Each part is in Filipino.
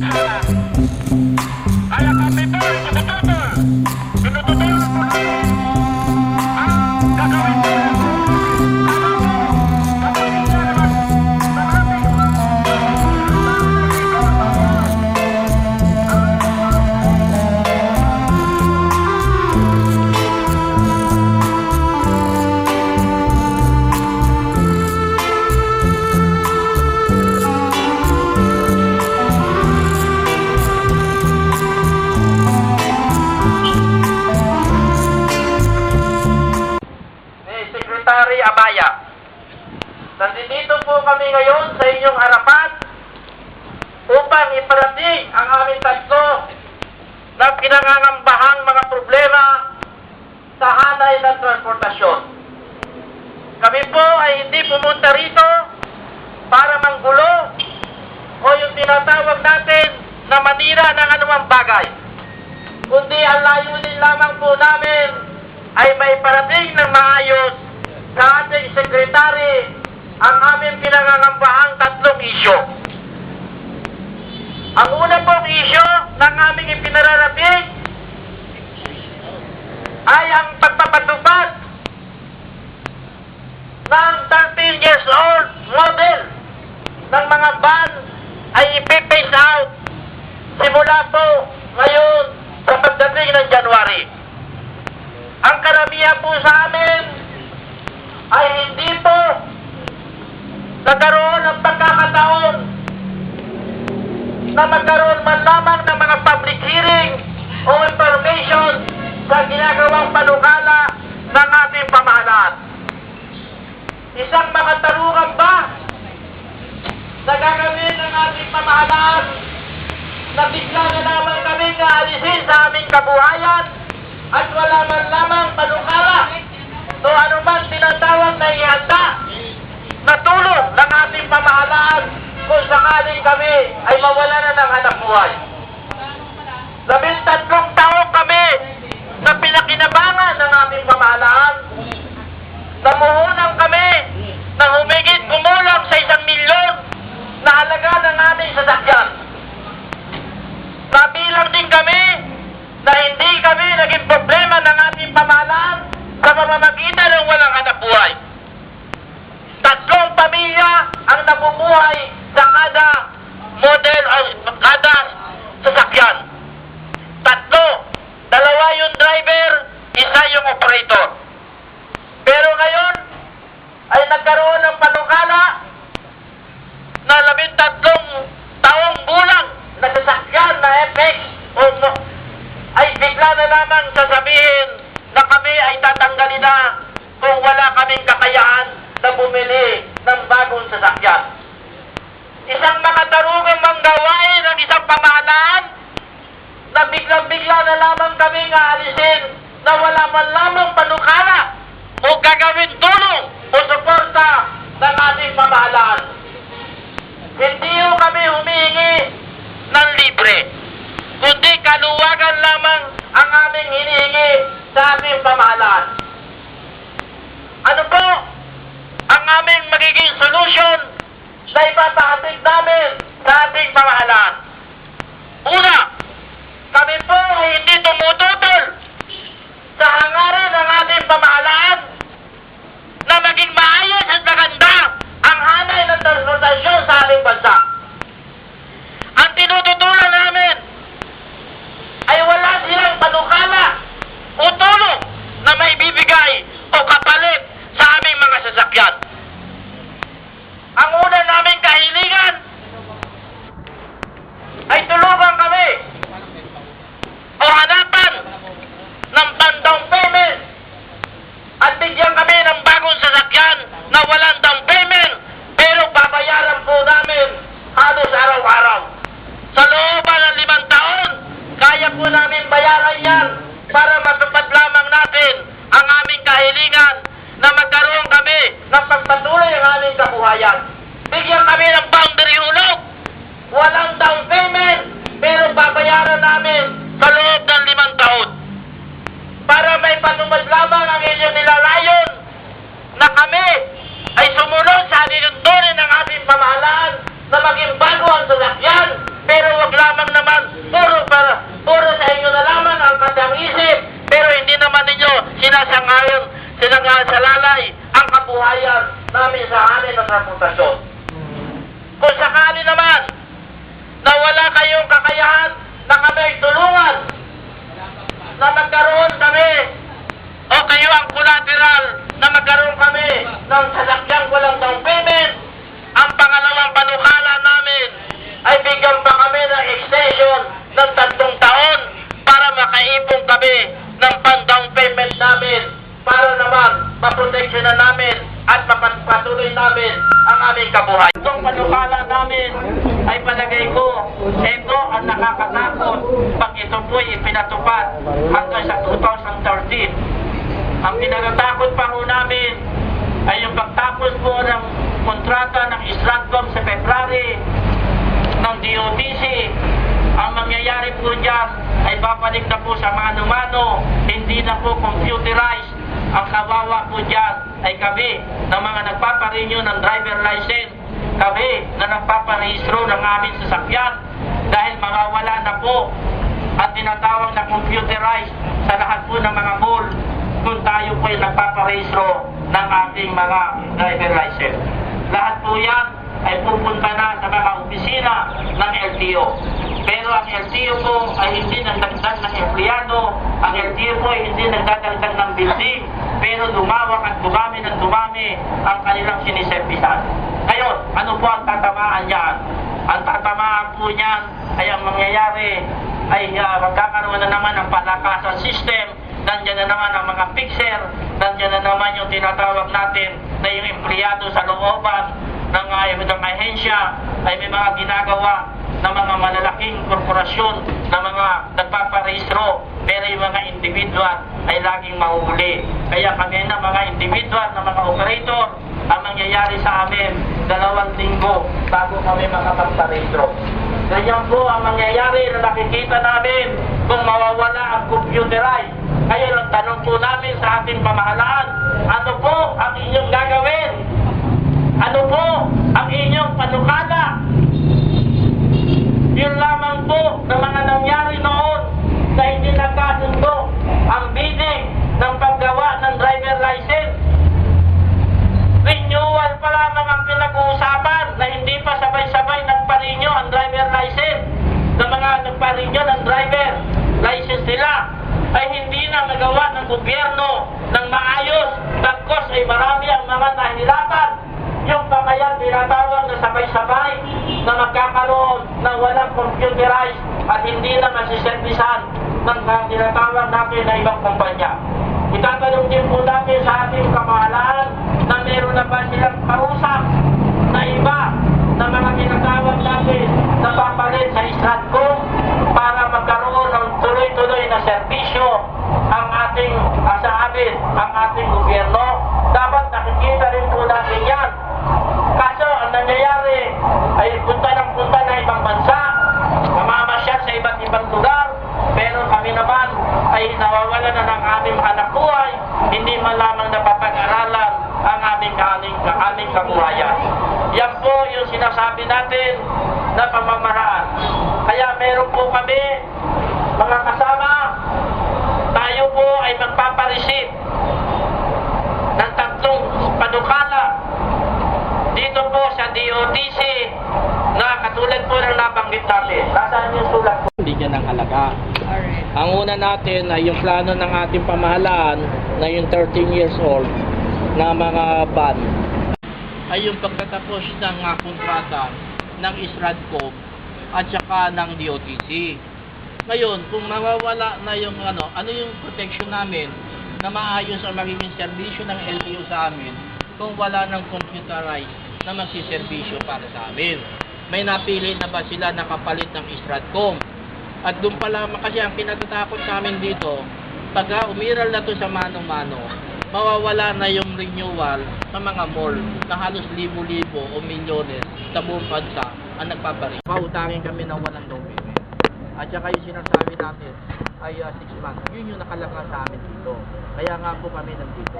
Kaya po namin ay may parating ng maayos sa ating sekretary ang aming pinangangambahang tatlong isyo. Ang una pong isyo ng aming ipinararating ay ang pagpapatupad ng 13 years old model ng mga van ay ipipace out simula po ngayon sa pagdating ng January. Karamihan po sa amin ay hindi po nagkaroon ng pagkakataon na magkaroon man lamang ng mga public hearing o information sa ginagawang panukala ng ating pamahalaan. Isang mga tarungan ba na gagawin ng ating pamahalaan na bigla na lamang kami naalisin sa aming kabuhayan at wala man lamang panukala o anuman tinatawag na ihanda na tulong ng ating pamahalaan kung sakaling kami ay mawala na ng hanap buhay. Labing tatlong taon kami na pinakinabangan ng ating pamahalaan. Namuhunan kami na humigit kumulang sa isang milyon na halaga ng ating sasakyan. Nabilang din kami na hindi kami naging problema ng ating pamahalaan sa pamamagitan ng walang hanap buhay. Tatlong pamilya ang nabubuhay sa kada model o kada sasakyan. Tatlo, dalawa yung driver, isa yung operator. Pero ngayon, ay nagkaroon ng panukala na labintatlong taong gulang na sasakyan na FX o ay bigla na lamang sasabihin na kami ay tatanggalin na kung wala kaming kakayahan na bumili ng bagong sasakyan. Isang mga tarugang manggawain ng isang pamahalaan na biglang-bigla na lamang kami aalisin na wala man lamang panukala o gagawin tulong o suporta ng ating pamahalaan. Hindi ho kami humihingi ng libre, kundi kaluwagan lamang ang aming hinihingi sa ating pamahalaan. Ano po ang aming magiging solution na ipapahatid namin sa ating pamahalaan? Una, kami po ay hindi tumututol sa hangarin ng ating pamahalaan na maging maayos at maganda ang hanay ng transportasyon sa ating bansa. lamang naman, puro para, puro sa inyo na lamang ang kanyang isip, pero hindi naman ninyo sinasangayon, sinangasalalay ang kabuhayan namin sa amin ng reputasyon. Kung sakali naman na wala kayong kakayahan na kami tulungan na magkaroon kami o kayo ang collateral na magkaroon kami ng sasakyang walang down payment, ang pangalawang panukala namin ay bigyan pa kami ng extension ng tatlong taon para makaipon kami ng pan-down payment namin para naman maproteksyonan namin at mapatuloy namin ang aming kabuhay. Itong panukala namin ay palagay ko, ito ang nakakatakot pag po'y ipinatupad hanggang sa 2013. Ang pinagatakot pa ho namin ay yung pagtapos po ng kontrata ng Stratcom sa February ng DOTC. Ang mangyayari po dyan ay babalik na po sa mano-mano, hindi na po computerized. Ang kawawa po dyan ay kami ng mga nagpaparenew ng driver license, kami na nagpaparehistro ng aming sasakyan dahil mawawala na po at tinatawag na computerized sa lahat po ng mga mall kung tayo po ay nagpaparehistro ng ating mga driver license. Lahat po yan ay pupunta na sa mga opisina ng LTO. Pero ang LTO po ay hindi nagdagdag ng empleyado, ang LTO po ay hindi nagdadagdag ng building, pero lumawak at dumami ng dumami ang kanilang siniservisan. Ngayon, ano po ang tatamaan niyan? Ang tatamaan po niyan ay ang mangyayari ay uh, magkakaroon na naman ng palakasan system, nandiyan na naman ang mga fixer, nandiyan na naman yung tinatawag natin na yung empleyado sa looban ng, uh, ng ahensya. Ay may mga ginagawa ng mga malalaking korporasyon na mga nagpaparehistro. Pero yung mga individual ay laging mahuhuli. Kaya kami na mga individual na mga operator ang mangyayari sa amin dalawang linggo bago kami makapagparehistro. Ganyan po ang mangyayari na nakikita namin kung mawawala ang computerized. Kaya ang tanong po namin sa ating pamahalaan, ano po ang inyong gagawin? Ano po ang inyong panukala? Yun lamang po na mga nangyari noon na hindi nagkasundo ang bidding ng paggawa ng driver license. Renewal pa lamang ang pinag-uusapan na hindi pa sabay-sabay nagpa-renew ang driver license ng mga nagpa-renew ng driver license nila ay hindi na nagawa ng gobyerno ng maayos bagkos ay marami ang mga nahirapan yung kamayan tinatawag na sabay-sabay na magkakaroon ng walang computerized at hindi na masiservisan ng tinatawag natin na ibang kumpanya. Itatanong din po natin sa ating kamahalaan na meron na ba silang kausap na iba na mga tinatawag natin na papalit sa Stratcom para magkaroon ng tuloy-tuloy na serbisyo amin, ang ating gobyerno. Dapat nakikita rin po natin yan. Kaso ang nangyayari ay punta ng punta na ibang bansa, namamasyal sa iba't ibang lugar, pero kami naman ay nawawala na ng aming anak buhay, hindi man lamang napapag-aralan ang aming aming, aming kabuhayan. Yan po yung sinasabi natin na pamamaraan. Kaya meron po kami, mga kasama, tayo po ay magpapareceive ng tatlong panukala dito po sa DOTC na katulad po ng nabanggit natin. Nasaan yung sulat po? Hindi niya ng halaga. Alright. Ang una natin ay yung plano ng ating pamahalaan na yung 13 years old na mga ban ay yung pagtatapos ng uh, kontrata ng Stratcom at saka ng DOTC. Ngayon, kung mawawala na yung ano, ano yung protection namin na maayos ang magiging serbisyo ng LTO sa amin kung wala ng computerized na magsiservisyo para sa amin. May napili na ba sila nakapalit ng Stratcom? At doon pa lamang kasi ang pinatatakot sa amin dito, pag umiral na to sa mano-mano, mawawala na yung renewal sa mga mall na halos libo-libo o milyones sa buong bansa ang nagpaparin. Pautangin kami ng walang payment. At saka yung sinasabi natin ay 6 months. Yun yung nakalaka sa amin dito. Kaya nga po kami nandito.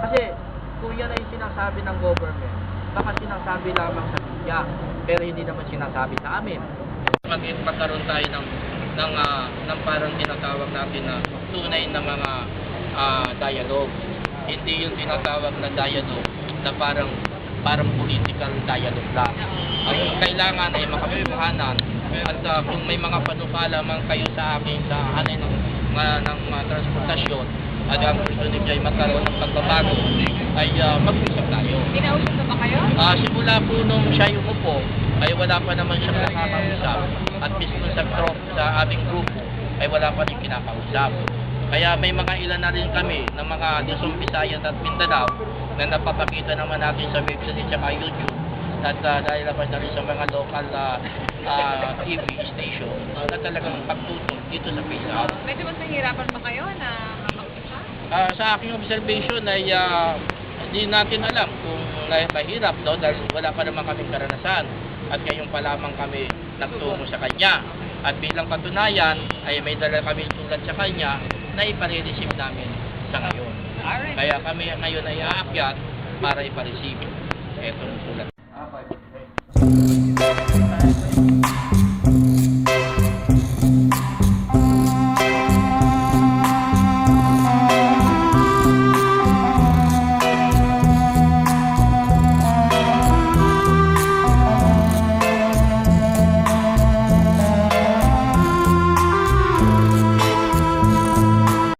Kasi kung yan ay sinasabi ng government, baka sinasabi lamang sa media, pero hindi naman sinasabi sa amin. mag magkaroon tayo ng ng ah, ng parang tinatawag natin na tunay na mga ah, dialogue. Hindi yung tinatawag na dialogue na parang parang political dialogue lang. Ang kailangan ay makapagpahanan at ah, kung may mga panukala man kayo sa akin sa hanay ng mga ng mga transportasyon at ang gusto ninyo ay magkaroon ng pagbabago ay ah, mag-usap tayo. Pinausap na ba kayo? Ah, simula po nung siya umupo, ay wala pa naman siyang nakakausap. At mismo sa, tro- sa aming grupo, ay wala pa rin kinakausap. Kaya may mga ilan na rin kami ng mga Luzon, Visayas at Mindanao na napapakita naman natin sa website at YouTube at uh, dahil naman na rin sa mga local ah, ah, TV station na talagang pagtutok dito sa Out. Medyo mas nahihirapan pa kayo na makapag-usap? Ah, sa aking observation ay ah, hindi natin alam kung mahirap no dahil wala pa naman kaming karanasan at ngayon pa lamang kami nagtungo sa kanya at bilang katunayan ay may dala kami sulat sa kanya na iparereceive namin sa ngayon kaya kami ngayon ay aakyat para ipareceive etong sulat